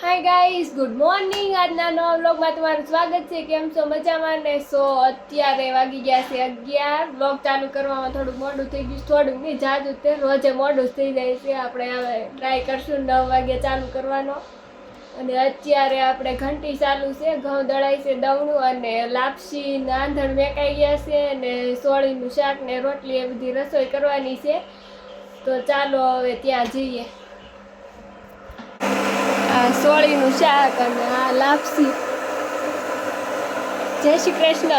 Hi guys good morning આજના નવા વ્લોગમાં તમારું સ્વાગત છે. કેમ છો? મજામાં? ને સો અત્યારે વાગી ગયા છે અગિયાર. વ્લોગ ચાલુ કરવામાં થોડું મોડું થઈ ગયું થોડુંક નહીં, જાજુ તે રોજે મોડું થઈ જાય છે. આપણે હવે ટ્રાય કરશું નવ વાગે ચાલુ કરવાનો. અને અત્યારે આપણે ઘંટી ચાલુ છે, ઘઉં દળાય છે, દવણું અને લાપસી, નાંધણ મેકાઈ ગયા છે અને સોળીનું શાક ને રોટલી એ બધી રસોઈ કરવાની છે. તો ચાલો હવે ત્યાં જઈએ. આ સોળીનું શાક અને આ લાપસી. જય શ્રી કૃષ્ણ.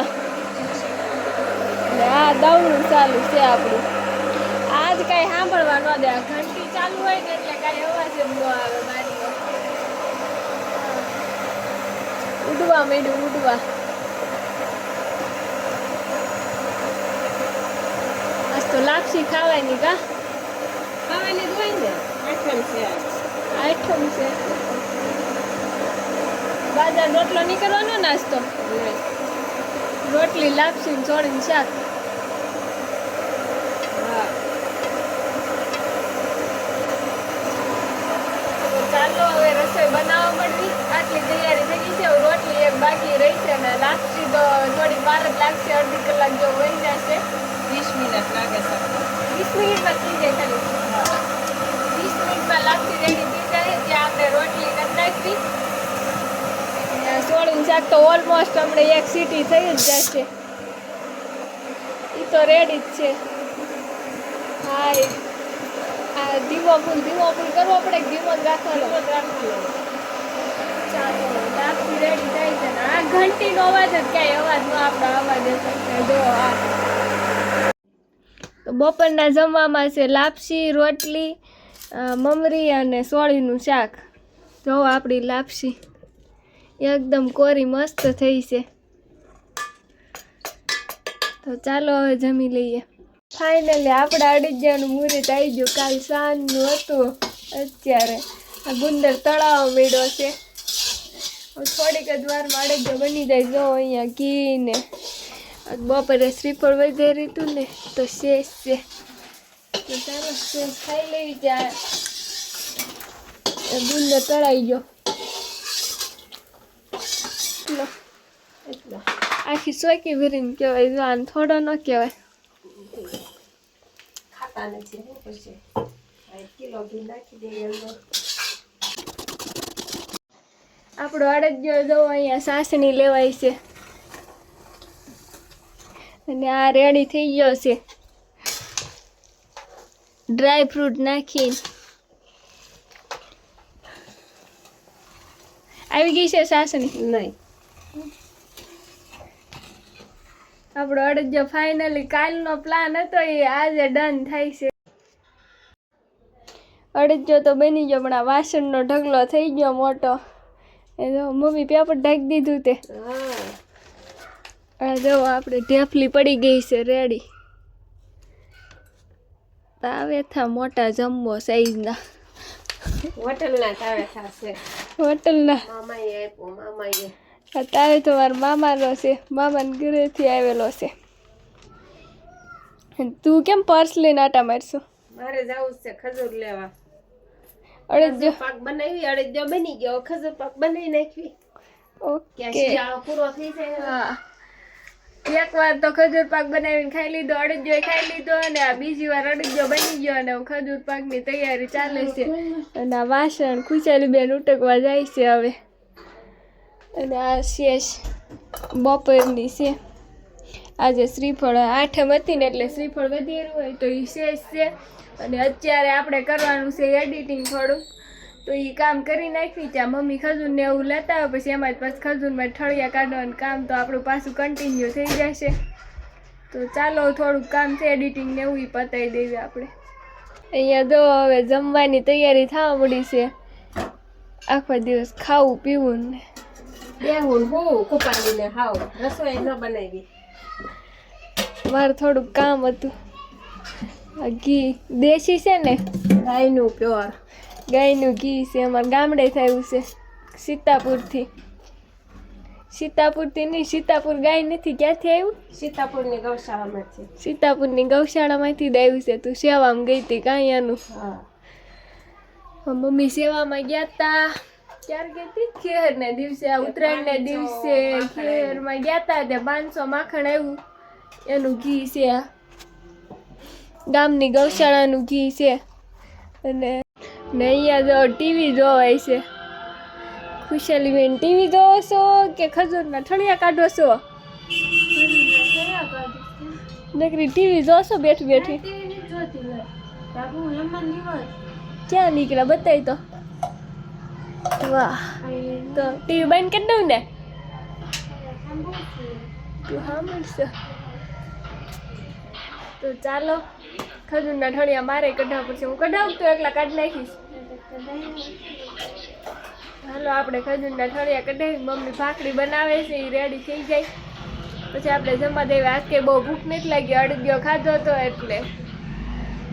આ દવણું ચાલુ છે આપણું. આજ કાંઈ સાંભળવા ન દે ઘંટી ચાલુ હોય ને એટલે કાંઈ અવાજ જ ન આવે મારી ઉડવા માંડ્યું ઉડવા. આજ તો લાપસી ખાવાની કા? ખાવાની જ હોય ને. આઠમ છે આઠમ છે. બાજાર રોટલો નીકળવાનો નાસ્તો. રોટલી લાપસી ચોળીને શાક. ચાલો હવે રસોઈ બનાવવા મળવી આટલી તૈયારી થઈ ગઈ છે રોટલી એક બાકી રહી છે ને લાપસી તો થોડી વાર જ લાગશે અડધી કલાક જો વહી જશે વીસ મિનિટ લાગે છે વીસ મિનિટમાં થઈ જાય ખાલી વીસ મિનિટમાં લાપસી રેડી થઈ જાય ત્યાં આપણે રોટલી કરી નાખવી શાક તો ઓલમોસ્ટ હમણાં એક સીટી થઈ જ જશે. એ તો રેડી જ છે. હા આ ધીમો ફૂલ ધીમો ફૂલ કરવો પડે ધીમો જ રાખવાનો? ચાલો લાપસી રેડી થાય છે ને. આ ઘંટીનો અવાજ જ ક્યાંય અવાજ નો આપણો અવાજ હશે જો આ. તો બપોરના જમવામાં છે લાપસી રોટલી મમરી અને સોળીનું શાક. જો આપણી લાપસી. એકદમ કોરી મસ્ત થઈ છે. તો ચાલો હવે જમી લઈએ. ફાઇનલી આપણા અડીજાનું મુહૂર્ત આવી ગયું. કાલ સાંજનું હતું અત્યારે. આ ગુંદર તળાવ મેળો છે. થોડીક જ વારમાં અડજો બની જાય. જો અહીંયા ઘી ને બપોરે શ્રીફળ વગેરે હતું ને તો શેષ છે. તો ચાલો, શેષ ખાઈ લેવી ત્યાં ગુંદર તળાઈ ગયો. લો એટલો. આખી સોકી ભરીને કહેવાય જો આને થોડો ન કહેવાય. ખાતા નથી હું પછી કિલો ઘી નાખી દઈએ અંદર. આપણો અડદિયો જો અહીંયા સાસણી લેવાય છે. અને આ રેડી થઈ ગયો છે. ડ્રાય ફ્રૂટ નાખીને. આવી ગઈ છે સાસણી? નહીં. આપણો અડજો ફાઇનલી કાલનો પ્લાન હતો એ આજે ડન થાય છે. અડજો તો બની ગયો પણ આ વાસણનો ઢગલો થઈ ગયો મોટો. એ જો મમ્મી પેપર ઢાંકી દીધું તે. હા આ જો આપણે ઢેફલી પડી ગઈ છે રેડી તાવે થા મોટા જમ્બો સાઈઝના હોટલના તાવે છે. હોટલના. મામાએ આપ્યો મામાએ. આ તાવે તો મારા મામાનો છે. મામાને ઘરેથી આવેલો છે. તું કેમ પર્સ લઈને આટા મારશું? મારે જવું છે ખજૂર લેવા. અડદિયો ખજૂર પાક બનાવી અડદિયો બની ગયો. ખજૂર પાક બનાવી નાખવી. ઓકે. શિયાળો પૂરો થઈ જાય હા. એક વાર તો ખજૂર પાક બનાવીને ખાઈ લીધો અડદિયો ખાઈ લીધો અને આ બીજી વાર અડદિયો બની ગયો અને ખજૂર પાકની તૈયારી ચાલે છે. અને આ વાસણ ખુશાલી બેન ઉટકવા જાય છે હવે. અને આ શેષ બપોરની છે. આજે શ્રીફળ આઠમ હતી ને એટલે શ્રીફળ વધેરું હોય તો એ શેષ છે. અને અત્યારે આપણે કરવાનું છે એડિટિંગ થોડું તો એ કામ કરી નાખી ત્યાં મમ્મી ખજૂરને એવું લેતા હોય, પછી એમાં જ પાછું ખજૂરમાં ઠળિયા કાઢવાનું કામ તો આપણું પાછું કન્ટિન્યુ થઈ જશે. તો ચાલો થોડુંક કામ છે એડિટિંગ ને એવું પતાવી દેવી આપણે. અહીંયા જો હવે જમવાની તૈયારી થવા મળી છે. આખો દિવસ ખાવું પીવું ને. બેહું હું કુપાડીને હાવ. રસોઈ ન બનાવી. મારે થોડુંક કામ હતું. ઘી દેશી છે ને? ગાયનું પ્યોર. ગાયનું ઘી છે અમારે ગામડે થયું છે સીતાપુરથી. સીતાપુરથી નહીં સીતાપુર ગાય નથી ક્યાંથી આવ્યું સીતાપુરની ગૌશાળામાંથી સીતાપુરની ગૌશાળામાંથી જ આવ્યું છે તું સેવામાં ગઈ હતી કાંઈ હા. મમ્મી સેવામાં ગયા હતા ક્યારે કહેતી ખેર ને દિવસે ઉત્તરાયણ ને દિવસે ખેરમાં ગયા તા તે પાંચસો માખણ આવ્યું. એનું ઘી છે. ગામની ગૌશાળાનું ઘી છે. અને ને અહીંયા જો ટીવી જોવાય છે. ખુશાલી બેન ટીવી જોવો છો કે ખજૂરના ઠળિયા કાઢો છો? નકરી ટીવી જોશો બેઠી બેઠી? ક્યાં નીકળ્યા બતાવી તો. વાહ તો ટીવી બંધ કરી દઉં ને તું સાંભળશે તો ચાલો ખજૂરના ઠળિયા મારે કઢાવ પડશે હું કઢાવું તો એકલા કાઢી નાખીશ હાલો આપણે ખજૂરના ઠળિયા કઢાવી મમ્મી ભાખરી બનાવે છે એ રેડી થઈ જાય પછી આપણે જમવા દેવી આજ કે બહુ ભૂખ નથી લાગી અડગ્યો ખાધો હતો એટલે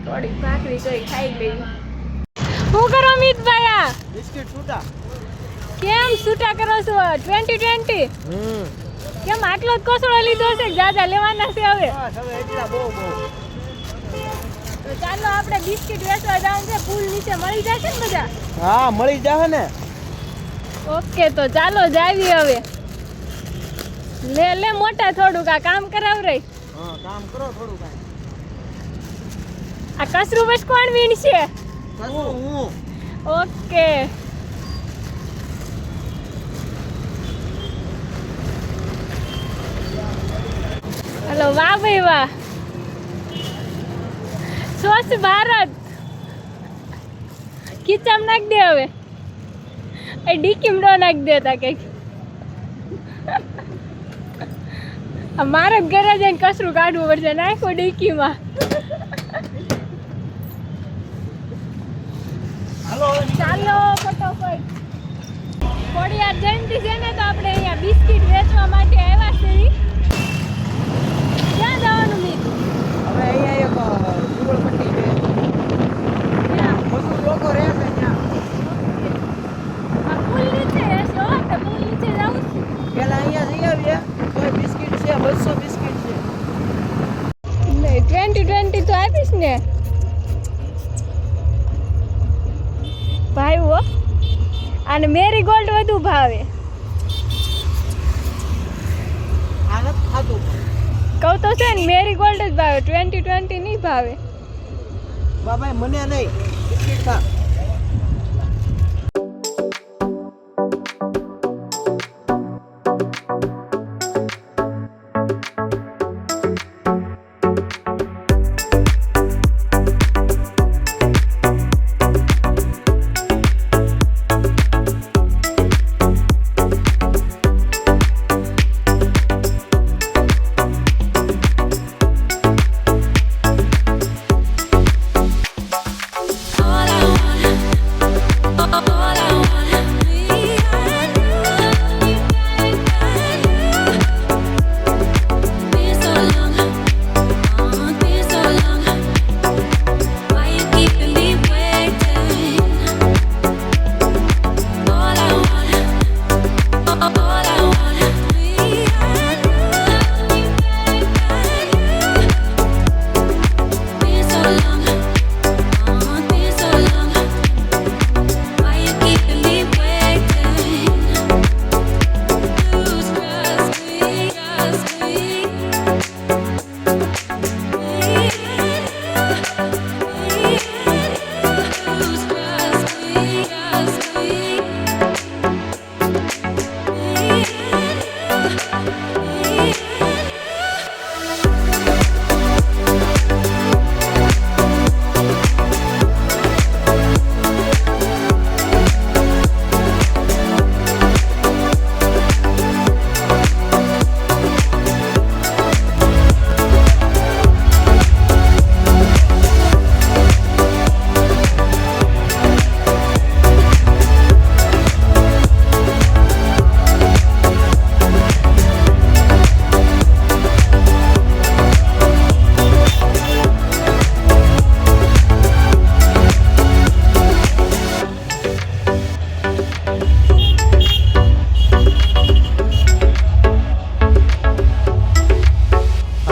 થોડીક ભાખરી તો ખાઈ લઈ શું કરો મિતભાઈ આ બિસ્કિટ છૂટા. કેમ છૂટા કરો છો? ટ્વેન્ટી ટ્વેન્ટી હમ કેમ આટલો જ કોસળો લીધો છે? જાજા લેવાના છે હવે. હવે એટલા બહુ બહુ. તો ચાલો આપણે બિસ્કિટ વેચવા જવાનું છે. પુલ નીચે મળી જશે ને બધા? હા મળી જશે ને. ઓકે તો ચાલો જાવી હવે. લે લે મોટા થોડુંક આ કામ કરાવ રહી હા કામ કરો થોડું આ કસરું બસ કોણ વીણશે હું હું ઓકે. હલો, વાહ ભાઈ વાહ. સ્વચ્છ ભારત. કિચમ નાખ દે હવે. એ ડીકીમ નો નાખ દેતા કંઈક. મારે ઘરે જઈને કસરું કાઢવું પડશે. નાખો ડીકીમાં હાલો હવે ચાલો ફટોફટ. ખોડિયાર જયંતિ છે ને તો આપણે અહીંયા બિસ્કિટ વેચવા માટે આવ્યા છીએ ક્યાં જવાનું મીત હવે અહીંયા એક જુગલપટ્ટી છે ક્યાં? મજૂર લોકો રહે છે ત્યાં આ પુલ નીચે રહેશે હો આપણે પુલ નીચે જવું છે. પેલા અહીંયા જઈ આવીએ તો બિસ્કિટ છે બસો બિસ્કિટ છે નહીં ટ્વેન્ટી ટ્વેન્ટી તો આપીશ ને ભાઈ હો અને મેરી ગોલ્ડ વધુ ભાવે આ નથી ખાતું કહું તો છે ને મેરી ગોલ્ડ જ ભાવે. ટ્વેન્ટી ટ્વેન્ટી નહીં ભાવે. બાબા મને નહીં.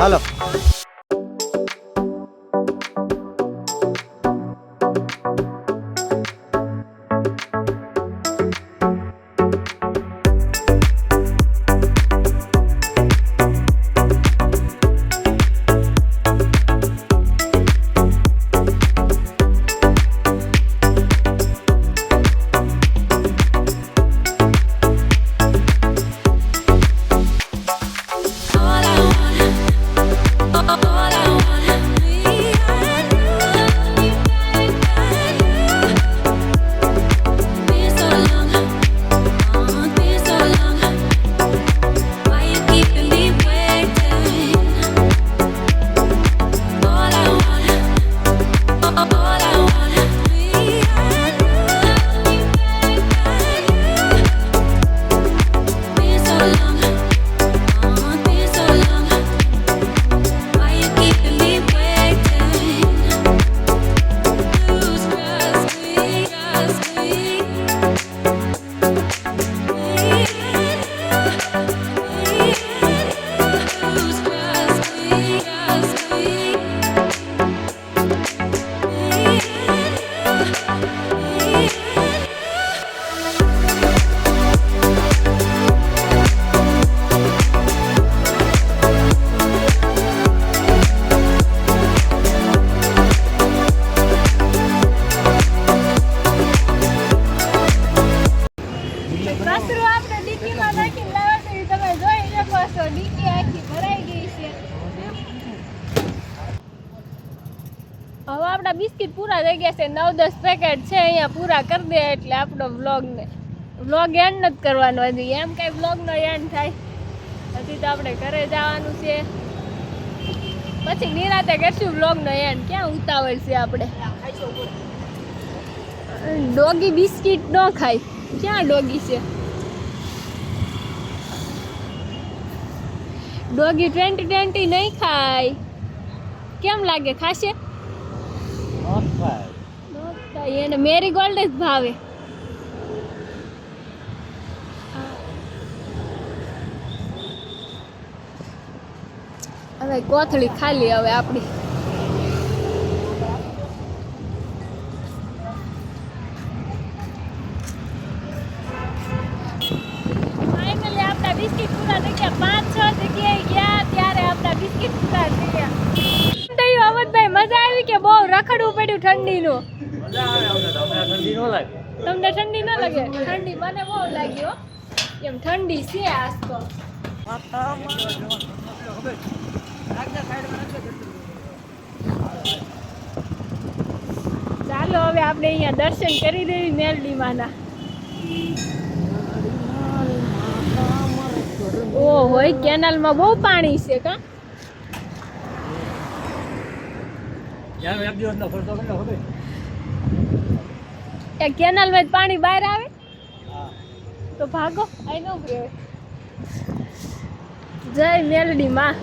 હાલો. આપણા બિસ્કિટ પૂરા થઈ ગયા છે, નવ દસ પેકેટ છે, અહીંયા પૂરા કરી દે એટલે આપણો વ્લોગને વ્લોગ એન્ડ નથી કરવાનો હજી એમ કઈ વ્લોગનો એન્ડ થાય. હજી તો આપણે ઘરે જવાનું છે. પછી નિરાતે કરશું વ્લોગનો એન્ડ ક્યાં ઉતાવળ છે આપણે? ડોગી બિસ્કિટ ન ખાય. ક્યાં ડોગી છે? ડોગી ટ્વેન્ટી ટ્વેન્ટી નહીં ખાય. કેમ લાગે? ખાશે? એને મેરી ગોલ્ડ જ ભાવે. હવે કોથળી ખાલી હવે આપણી. બિસ્કિટ પૂરા થઈ ગયા. પાંચ, છ જગ્યાએ ગયા, ત્યારે આપણા બિસ્કિટ પૂરા થઈ ગયા મજા આવી કે બહુ રખડવું પડ્યું ઠંડીનું? તમને ઠંડી ન લાગે? ઠંડી મને બહુ લાગ્યો એમ ઠંડી છે તો ચાલો હવે આપણે અહીંયા દર્શન કરી દેવી મેલડી માના ઓ હોય કેનાલમાં બહુ પાણી છે કા? એ કેનાલમાં જ પાણી બહાર આવે? તો ભાગો આઈ નો રહ્યો જય મેલડી માં.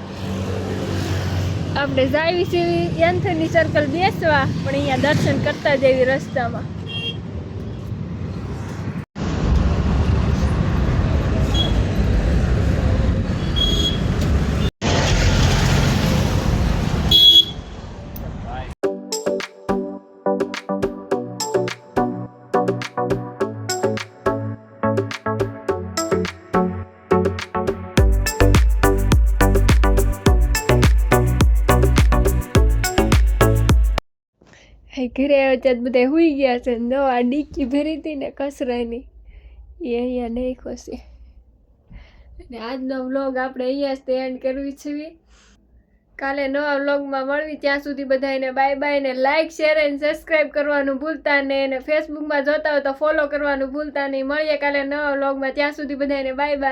આપણે જાવી છીએ એન્થની સર્કલ બેસવા પણ અહીંયા દર્શન કરતા જેવી રસ્તામાં. ઘરે આવ્યા બધા હુઈ ગયા છે નવા ડીકી ભરી હતી ને કસરાની. એ અહીંયા નહીં ખોશે અને આજનો વ્લોગ આપણે અહીંયા જ એન્ડ કરવી છે. કાલે નવા વ્લોગમાં મળવી. ત્યાં સુધી બધાને બાય બાય ને લાઈક શેર એન્ડ સબસ્ક્રાઈબ કરવાનું ભૂલતા નહીં. અને ફેસબુકમાં જોતા હોય તો ફોલો કરવાનું ભૂલતા નહીં. મળીએ કાલે નવા વ્લોગમાં. ત્યાં સુધી બધાને બાય બાય